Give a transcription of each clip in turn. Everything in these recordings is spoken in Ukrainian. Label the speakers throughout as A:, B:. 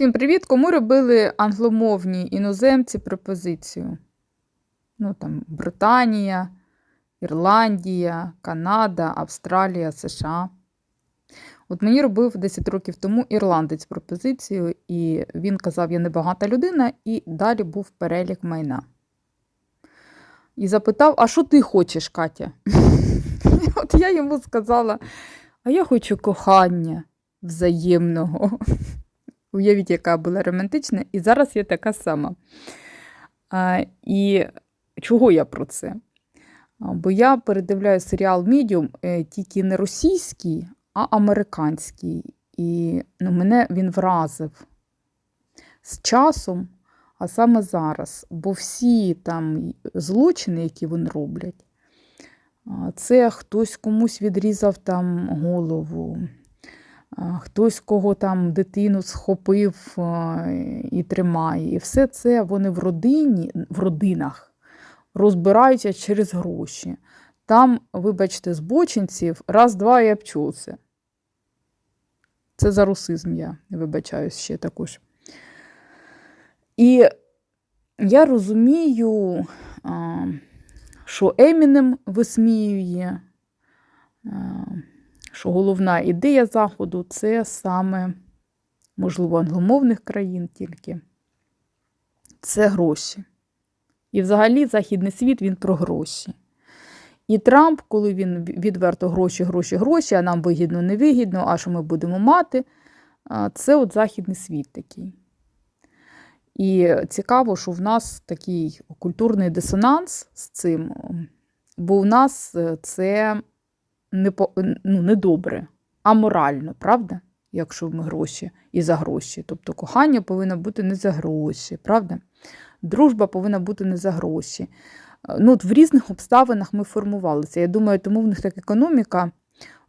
A: Всім привіт! Кому робили англомовні іноземці пропозицію? Ну, там, Британія, Ірландія, Канада, Австралія, США. От мені робив 10 років тому ірландець пропозицію, і він казав, я небагата людина, і далі був перелік майна. І запитав: А що ти хочеш, Катя? От я йому сказала: а я хочу кохання взаємного. Уявіть, яка була романтична, і зараз я така сама. А, І чого я про це? Бо я передивляю серіал Medium е, тільки не російський, а американський. І ну, мене він вразив з часом, а саме зараз. Бо всі там злочини, які вони роблять, це хтось комусь відрізав там голову. Хтось кого там дитину схопив і тримає. І все це вони в родині, в родинах розбираються через гроші. Там, вибачте, збочинців раз-два і обчувся. Це за русизм я вибачаюсь ще також. І я розумію, що Емінем висміює. Що головна ідея Заходу це саме, можливо, англомовних країн тільки, це гроші. І взагалі Західний світ він про гроші. І Трамп, коли він відверто гроші, гроші, гроші, а нам вигідно, не вигідно, а що ми будемо мати, це от Західний світ такий. І цікаво, що в нас такий культурний дисонанс з цим, бо в нас це не, по, ну, не добре, а морально, правда? Якщо ми гроші і за гроші. Тобто кохання повинно бути не за гроші, правда? Дружба повинна бути не за гроші. Ну, от В різних обставинах ми формувалися. Я думаю, тому в них так економіка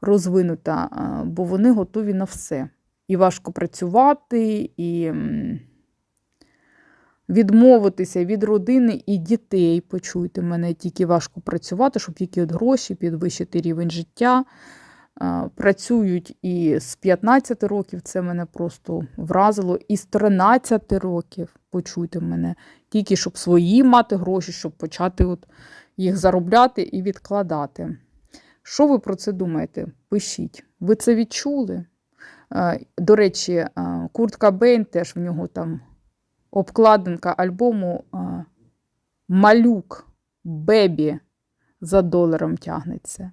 A: розвинута, бо вони готові на все. І важко працювати, і відмовитися від родини і дітей. Почуйте мене, тільки важко працювати, щоб тільки от гроші підвищити рівень життя. Працюють і з 15 років, це мене просто вразило, і з 13 років, почуйте мене, тільки щоб свої мати гроші, щоб почати от їх заробляти і відкладати. Що ви про це думаєте? Пишіть. Ви це відчули? До речі, Курт Кабейн теж в нього там обкладинка альбому Малюк Бебі за доларом тягнеться.